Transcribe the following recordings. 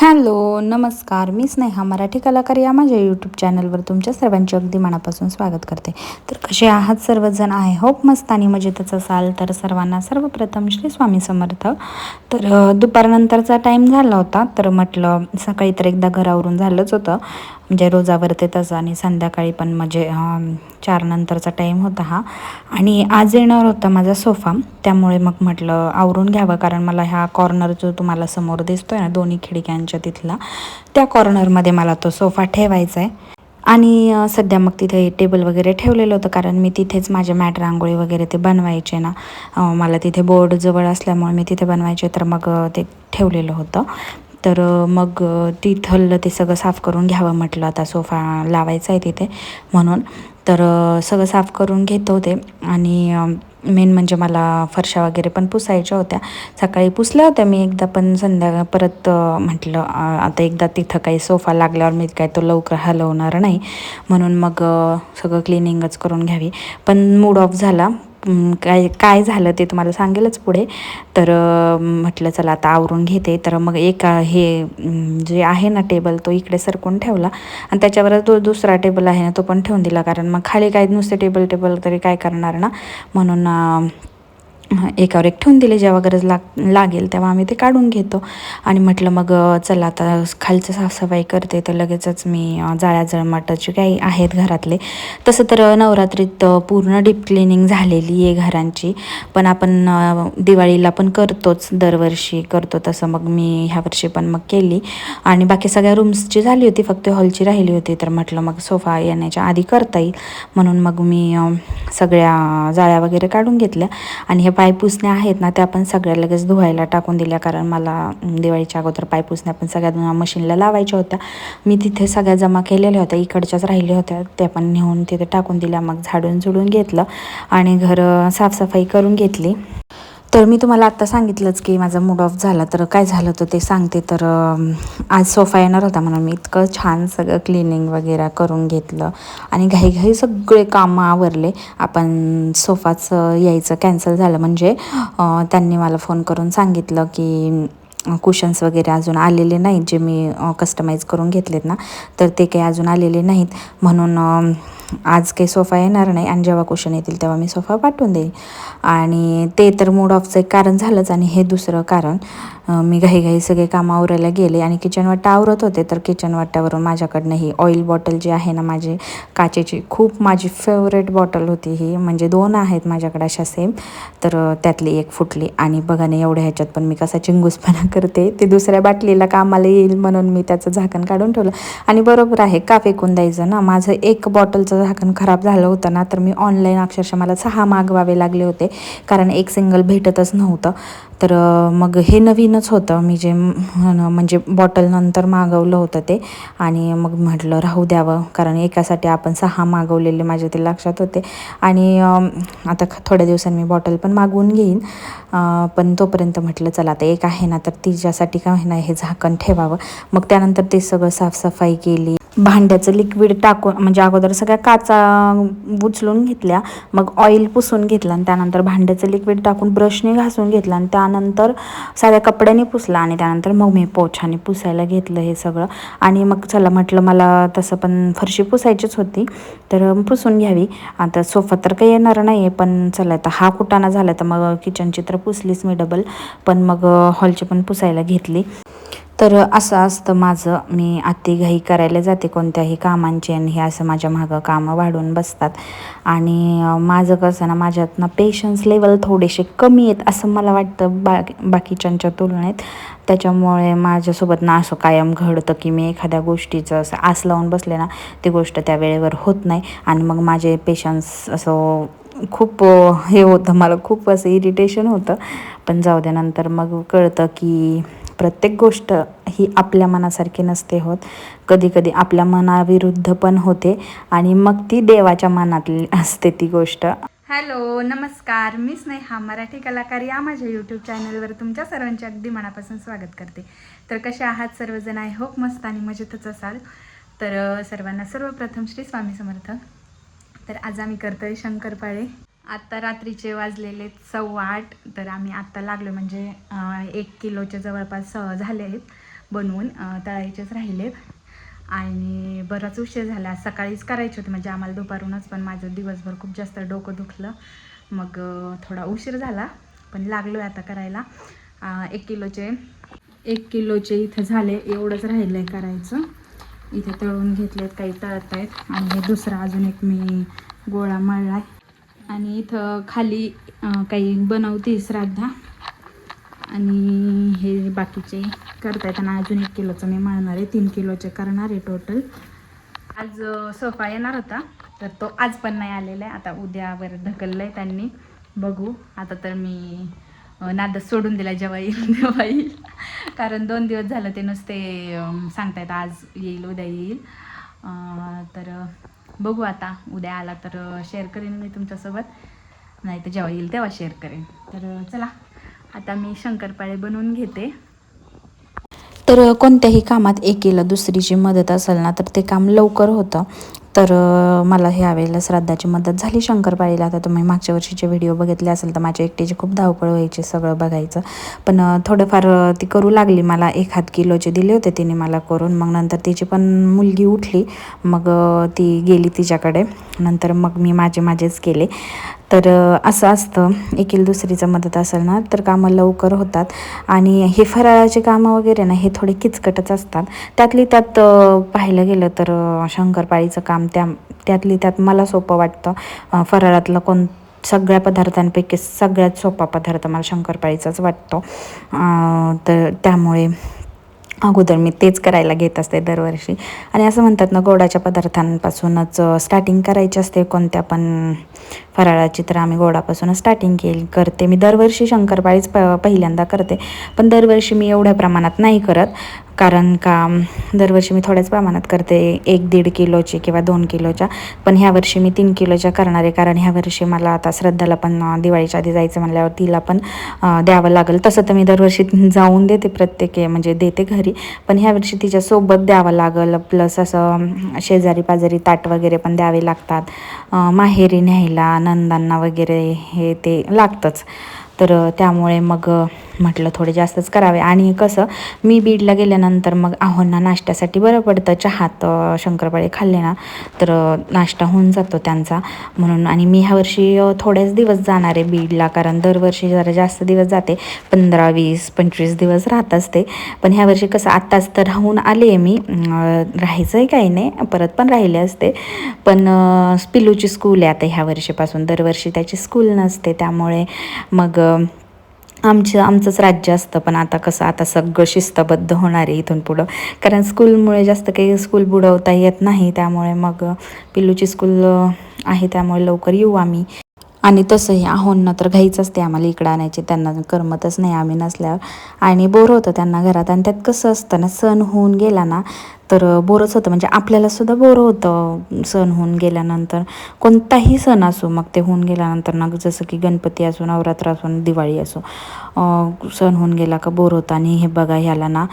Hello नमस्कार. मी स्नेहा मराठी कलाकार या माझ्या यूट्यूब चॅनलवर तुमच्या सर्वांचे अगदी मनापासून स्वागत करते. तर कसे आहात सर्वजण? आहे होप मस्त आणि मजेतच असाल. तर सर्वांना सर्वप्रथम श्री स्वामी समर्थ. तर दुपारनंतरचा टाईम झाला होता. तर म्हटलं सकाळी तर एकदा घरावरून झालंच होतं. म्हणजे रोजावरती तसं आणि संध्याकाळी पण म्हणजे चार नंतरचा टाईम होता हा. आणि आज येणार होता माझा सोफा त्यामुळे मग म्हटलं आवरून घ्यावं कारण मला ह्या कॉर्नर जो तुम्हाला समोर दिसतो आहे ना दोन्ही खिडक्यांच्या तिथला त्या कॉर्नरमध्ये मला तो सोफा ठेवायचा आहे आणि सध्या मग तिथे टेबल वगैरे ठेवलेलं होतं कारण मी तिथेच माझे मॅट रांगोळी वगैरे ते बनवायचे ना. मला तिथे बोर्ड जवळ असल्यामुळे मी तिथे बनवायचे तर मग ते ठेवलेलं होतं. तर मग तिथलं ते सगळं साफ करून घ्यावं म्हटलं. आता सोफा लावायचा आहे तिथे म्हणून. तर सगळं साफ करून घेत होते. आणि मेन म्हणजे मला फरशा वगैरे पण पुसायच्या होत्या. सकाळी पुसल्या होत्या. मी एकदा पण संध्याकाळ परत म्हटलं आता एकदा तिथं काही सोफा लागल्यावर मी काय तो लवकर हलवणार नाही. म्हणून मग सगळं क्लिनिंगच करून घ्यावी. पण मूड ऑफ झाला. काय काय झालं ते तुम्हाला सांगेलच पुढे. तर म्हटलं चला आता आवरून घेते. तर मग एक हे जे आहे ना टेबल तो इकडे सरकून ठेवला. आणि त्याच्यावर तो दुसरा टेबल आहे ना तो पण ठेवून दिला. कारण मग खाली काय नुसते टेबल टेबल तरी काय करणार ना? म्हणून एकावर एक ठेवून दिले जेव्हा गरज लाग लागेल तेव्हा आम्ही ते काढून घेतो. आणि म्हटलं मग चला आता खालचं साफसफाई करते तर लगेचच मी जाळ्या जळमाटाचे काही आहेत घरातले. तसं तर नवरात्रीत पूर्ण डीप क्लिनिंग झालेली आहे घरांची. पण आपण दिवाळीला पण करतोच दरवर्षी करतो तसं. मग मी ह्या वर्षी पण मग केली. आणि बाकी सगळ्या रूम्सची झाली होती फक्त हॉलची राहिली होती. तर म्हटलं मग सोफा येण्याच्या आधी करता येईल. म्हणून मग मी सगळ्या जाळ्या वगैरे काढून घेतल्या. आणि हे पायपुसण्या आहेत ना त्या पण सगळ्या लगेच धुवायला टाकून दिल्या. कारण मला दिवाळीच्या अगोदर पायपुसण्या पण सगळ्या मशीनला लावायच्या होत्या. मी तिथे सगळ्या जमा केलेल्या होत्या इकडच्याच राहिल्या होत्या. त्या पण नेऊन तिथे टाकून दिल्या मग झाडून झुडून घेतलं आणि घर साफसफाई करून घेतली. तर मी तुम्हाला आत्ता सांगितलंच की माझा मूड ऑफ झाला तर काय झालं होतं ते सांगते. तर आज सोफा येणार होता म्हणून मी इतकं छान सगळं क्लिनिंग वगैरे करून घेतलं. आणि घाईघाई सगळे कामं आवरले. आपण सोफाचं यायचं कॅन्सल झालं म्हणजे त्यांनी मला फोन करून सांगितलं की कुशन्स वगैरे अजून आलेले नाहीत जे मी कस्टमाइज करून घेतलेत ना तर ते काही अजून आलेले नाहीत. म्हणून आज काही सोफा येणार नाही आणि जेव्हा कुशन येतील तेव्हा मी सोफा पाठवून देईन. आणि ते तर मूड ऑफचं एक कारण झालंच आणि हे दुसरं कारण मी घाईघाई सगळे कामं आवरायला गेले आणि किचन वाटा आवरत होते तर किचन वाट्यावरून माझ्याकडनं ही ऑइल बॉटल जी आहे ना माझी काचेची खूप माझी फेवरेट बॉटल होती ही. म्हणजे दोन आहेत माझ्याकडे अशा सेम तर त्यातली एक फुटली आणि बघा नाही एवढ्या ह्याच्यात पण मी कसा चिंगूसपणा करते. ते दुसऱ्या बाटलीला कामाला येईल म्हणून मी त्याचं झाकण काढून ठेवलं. आणि बरोबर आहे का फेकून द्यायचं ना माझं एक बॉटलचं झाकण खराब झालं होतं ना तर मी ऑनलाईन अक्षरशः मला सहा मागवावे लागले होते. कारण एक सिंगल भेटतच नव्हतं. तर मग हे नवीनच होतं. मी जे म्हणजे बॉटल नंतर मागवलं होतं ते. आणि मग म्हटलं राहू द्यावं. कारण एकासाठी आपण सहा मागवलेले माझ्या ते लक्षात होते. आणि आता ख- थोड्या दिवसांनी मी बॉटल पण मागवून घेईन. पण तोपर्यंत म्हटलं चला आता एक आहे ना तर तिच्यासाठी काय ना हे झाकण ठेवावं. मग त्यानंतर ते सगळं साफसफाई केली. भांड्याचं लिक्विड टाकून म्हणजे अगोदर सगळ्या काचा उचलून घेतल्या मग ऑइल पुसून घेतलं आणि त्यानंतर भांड्याचं लिक्विड टाकून ब्रशने घासून घेतलं आणि त्यानंतर साध्या कपड्याने पुसला आणि त्यानंतर मग मी पोछाने पुसायला घेतलं हे सगळं. आणि मग चला म्हटलं मला तसं पण फरशी पुसायचीच होती तर पुसून घ्यावी. आता सोफा तर काही येणार नाही आहे पण चला आता हा कुटाणा झाला तर मग किचनची तर पुसलीच मी डबल पण मग हॉलची पण पुसायला घेतली. तर असं असतं माझं. मी अतिघाई करायला जाते कोणत्याही कामांची आणि हे असं माझ्या मागं कामं वाढून बसतात. आणि माझं कसं ना माझ्यात ना पेशन्स लेवल थोडेसे कमी आहेत असं मला वाटतं बा बाकीच्यांच्या तुलनेत. त्याच्यामुळे माझ्यासोबत ना असं कायम घडतं की मी एखाद्या गोष्टीचं असं आस लावून बसले ना ती गोष्ट त्या वेळेवर होत नाही. आणि मग माझे पेशन्स असं खूप हे होतं. मला खूप असं इरिटेशन होतं. पण जाऊ द्या नंतर मग कळतं की प्रत्येक गोष्ट ही आपल्या मनासारखी नसते होत. कधी कधी आपल्या मनाविरुद्ध पण होते आणि मग ती देवाच्या मनातली असते ती गोष्ट. हॅलो नमस्कार. मी स्नेहा मराठी कलाकार. या माझ्या यूट्यूब चॅनलवर तुमच्या सर्वांचे अगदी मनापासून स्वागत करते. तर कसे आहात सर्वजण? आय होप मस्त आणि मजेतच असाल. तर सर्वांना सर्वप्रथम श्री स्वामी समर्थ. तर आज आम्ही करतोय शंकरपाळे. आत्ता रात्रीचे वाजलेले सव्वा आठ तर आम्ही आत्ता लागलो म्हणजे एक किलोच्या जवळपास स झाले आहेत बनवून तळायचेच राहिलेत आणि बराच उशीर झाला. सकाळीच करायचे होते म्हणजे आम्हाला दुपारूनच पण माझं दिवसभर खूप जास्त डोकं दुखलं. मग थोडा उशीर झाला पण लागलो आहे आता करायला. एक किलोचे एक किलोचे इथं झाले. एवढंच राहिलं आहे करायचं. इथे तळून घेतलेत काही तळत आहेत आणि दुसरा अजून एक मी गोळा मळला आहे आणि इथं खाली काही बनवते श्राद्धा आणि हे बाकीचे करता येताना अजून एक किलोचं मी मळणार आहे. तीन किलोचे करणार आहे टोटल आज सोफा येणार होता तर तो आज पण नाही आलेला आहे. आता उद्यावर ढकललं आहे त्यांनी. बघू. आता तर मी नादच सोडून दिला जेव्हा येईल तेव्हा येईल. कारण दोन दिवस झालं ते नुसते सांगतायत आज येईल उद्या येईल. तर बघू आता उद्या आला तर शेअर करेन मी तुमच्यासोबत. नाही तर जेव्हा येईल तेव्हा शेअर करेन. तर चला आता मी शंकरपाळे बनवून घेते. तर कोणत्याही कामात एकीला दुसरीची मदत असेल ना तर ते काम लवकर होतं. तर मला ह्या वेळेला श्राद्धाची मदत झाली शंकरपाळीला. आता तुम्ही मागच्या वर्षीचे व्हिडिओ बघितले असेल तर माझ्या एकटीची खूप धावपळ व्हायची सगळं बघायचं. पण थोडंफार ती करू लागली. मला एक हात किलोचे दिले होते तिने मला करून. मग नंतर तिची पण मुलगी उठली. मग ती गेली तिच्याकडे. नंतर मग मी माझे माझेच केले. तर असं असतं. एकील दुसरीचं मदत असेल ना तर कामं लवकर होतात. आणि हे फराळाचे कामं वगैरे ना हे थोडे किचकटच असतात. त्यातली त्यात पाहिलं गेलं तर शंकरपाळीचं काम त्या त्यातली त्यात मला सोपं वाटतं. फराळातलं कोण सगळ्या पदार्थांपैकी सगळ्यात सोपा पदार्थ मला शंकरपाळीचाच वाटतो. तर त्यामुळे अगोदर मी तेच करायला घेत असते दरवर्षी. आणि असं म्हणतात ना गोडाच्या पदार्थांपासूनच स्टार्टिंग करायची असते कोणत्या पण फराळाची तर आम्ही गोडापासूनच स्टार्टिंग केली करते. मी दरवर्षी शंकरपाळीच प पहिल्यांदा करते. पण दरवर्षी मी एवढ्या प्रमाणात नाही करत. कारण का दरवर्षी मी थोड्याच प्रमाणात करते. एक दीड किलोची किंवा दोन किलोच्या. पण ह्या वर्षी मी तीन किलोच्या करणार. आहे कारण ह्या वर्षी मला आता श्रद्धाला पण दिवाळीच्या आधी जायचं म्हणल्यावर तिला पण द्यावं लागेल. तसं तर मी दरवर्षी जाऊन देते प्रत्येक म्हणजे देते घरी. पण ह्या वर्षी तिच्यासोबत द्यावं लागेल. प्लस असं शेजारी पाजारी ताट वगैरे पण द्यावे लागतात. माहेरी न्यायला नंदांना वगैरे हे ते लागतंच. तर त्यामुळे मग म्हटलं थोडे जास्तच करावे. आणि कसं मी बीडला गेल्यानंतर मग आहोंना नाश्त्यासाठी बरं पडतं. चहात शंकरपाळे खाल्ले ना तर नाश्ता होऊन जातो त्यांचा. म्हणून आणि मी ह्यावर्षी थोडेच दिवस जाणार आहे बीडला कारण दरवर्षी जरा जास्त दिवस जाते. पंधरा वीस पंचवीस दिवस राहत असते. पण ह्यावर्षी कसं आत्ताच तर राहून आले मी. राहायचं राहायचंही काही नाही परत पण राहिले असते. पण पिलूची स्कूल आहे आता ह्या वर्षीपासून. दरवर्षी त्याची स्कूल नसते. त्यामुळे मग आमचं आमचंच राज्य असतं पण आता कसं आता सगळं शिस्तबद्ध होणार आहे इथून पुढं. कारण स्कूलमुळे जास्त काही स्कूल बुडवता येत नाही त्यामुळे मग पिल्लूची स्कूल आहे त्यामुळे लवकर येऊ आम्ही. आणि तसंही आहोंना तर घाईच असते आम्हाला इकडं आणायची त्यांना करमतच नाही आम्ही नसल्यावर. आणि बोर होतं त्यांना घरात. आणि त्यात कसं असतं ना सण होऊन गेला ना तर बोरच होतं. म्हणजे आपल्याला सुद्धा बोर होतं सण होऊन गेल्यानंतर. कोणताही सण असो मग ते होऊन गेल्यानंतर ना जसं की गणपती असो नवरात्र असो दिवाळी असो सण होऊन गेला का बोर होतं. आणि हे बघा ह्याला ना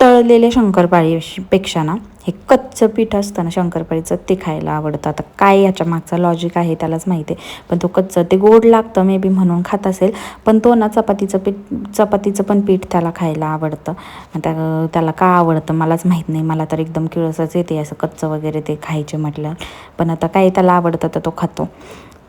तळलेले शंकरपाळीपेक्षा ना हे कच्चं पीठ असतं ना शंकरपाळीचं ते खायला आवडतं. आता काय याच्या मागचा लॉजिक आहे त्यालाच माहिती आहे. पण तो कच्चं ते गोड लागतं मे बी म्हणून खात असेल पण तो ना चपातीचं पीठ चपातीचं पण पीठ त्याला खायला आवडतं. त्या त्याला का आवडतं मलाच माहीत नाही. मला तर एकदम किळसच येते असं कच्चं वगैरे ते खायचे म्हटलं. पण आता काय त्याला आवडतं तर तो खातो.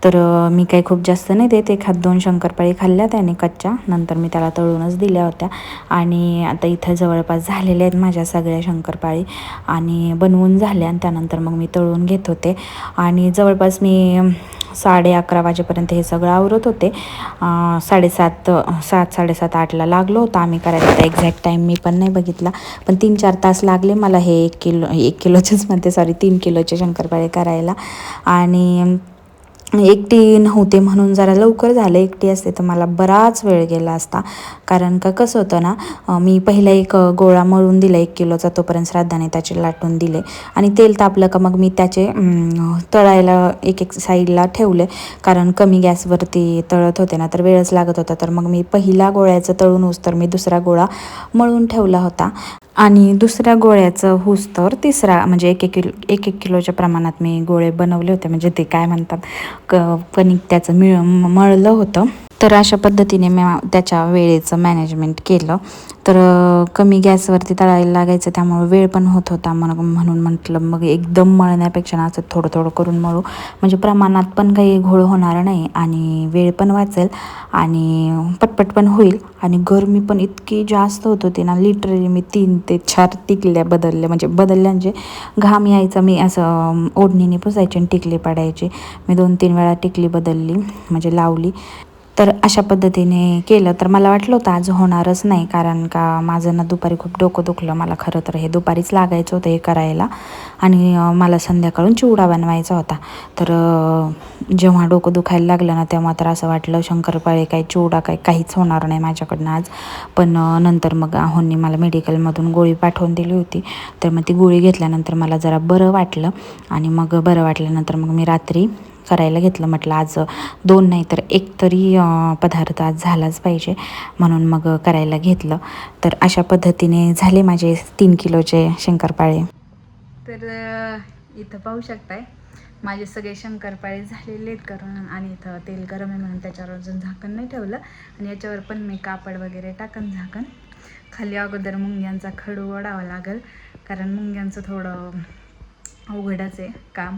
तर मी काही खूप जास्त नाही देत. एखाद दोन शंकरपाळी खाल्ल्या त्याने कच्च्या. नंतर मी त्याला तळूनच दिल्या होत्या. आणि आता इथं जवळपास झालेल्या आहेत माझ्या सगळ्या शंकरपाळी. आणि बनवून झाल्या आणि त्यानंतर मग मी तळून घेत होते. आणि जवळपास मी साडे अकरा वाजेपर्यंत हे सगळं आवरत होते. साडेसात सात साडेसात आठला लागलो होतं. आम्ही करायला आता एक्झॅक्ट टाईम मी पण नाही बघितला. पण तीन चार तास लागले मला हे एक किलो एक किलोचेच म्हणते सॉरी तीन किलोचे शंकरपाळे करायला. आणि म्हणजे एकटी नव्हते म्हणून जरा लवकर झालं एकटी असते तर मला बराच वेळ गेला असता. कारण का कसं होतं ना मी पहिला एक गोळा मळून दिला एक किलोचा तोपर्यंत श्राद्धाने त्याचे लाटून दिले. आणि तेल तापलं का मग मी त्याचे तळायला एक एक साईडला ठेवले. कारण कमी गॅसवरती तळत होते ना तर वेळच लागत होता. तर मग मी पहिला गोळ्याचं तळून होस तर मी दुसरा गोळा मळून ठेवला होता. आणि दुसऱ्या गोळ्याचं होस तर तिसरा म्हणजे एक एक किलो एक एक किलोच्या प्रमाणात मी गोळे बनवले होते. म्हणजे ते काय म्हणतात? क कणिक त्याचं मिळ मळलं होतं. तर अशा पद्धतीने मी त्याच्या वेळेचं मॅनेजमेंट केलं. तर कमी गॅसवरती तळायला लागायचं त्यामुळे वेळ पण होत होता. मग म्हणून म्हटलं मग एकदम मळण्यापेक्षा ना असं थोडं थोडं करून मळू. म्हणजे प्रमाणात पण काही घोळ होणार नाही आणि वेळ पण वाचेल आणि पटपट पण होईल. आणि गरमी पण इतकी जास्त होत होती ना लिटरली मी तीन ते चार टिकल्या बदलल्या. म्हणजे बदलल्या म्हणजे घाम यायचा मी असं ओढणीने पुसायची आणि टिकली पाडायची. मी दोन तीन वेळा टिकली बदलली म्हणजे लावली. तर अशा पद्धतीने केलं. तर मला वाटलं होतं आज होणारच नाही कारण का माझं ना दुपारी खूप डोकं दुखलं. मला खरं तर हे दुपारीच लागायचं होतं हे करायला. आणि मला संध्याकाळून चिवडा बनवायचा होता. तर जेव्हा डोकं दुखायला लागलं ना तेव्हा तर असं वाटलं शंकरपाळे काही चिवडा काही काहीच होणार नाही माझ्याकडनं आज. पण नंतर मग आहोंनी मला मेडिकलमधून गोळी पाठवून दिली होती. तर मग ती गोळी घेतल्यानंतर मला जरा बरं वाटलं. आणि मग बरं वाटल्यानंतर मग मी रात्री करायला घेतलं. म्हटलं आज दोन नाही तर एक तरी पदार्थ आज झालाच पाहिजे. म्हणून मग करायला घेतलं. तर अशा पद्धतीने झाले माझे तीन किलोचे शंकरपाळे. तर इथं पाहू शकताय माझे सगळे शंकरपाळे झालेले आहेत करून आणि इथं तेल गरम आहे म्हणून त्याच्यावर अजून झाकण नाही ठेवलं. आणि याच्यावर पण मी कापड वगैरे टाकन झाकण. खाली अगोदर मुंग्यांचा खडू ओढावा लागेल कारण मुंग्यांचं थोडं अवघडच आहे काम.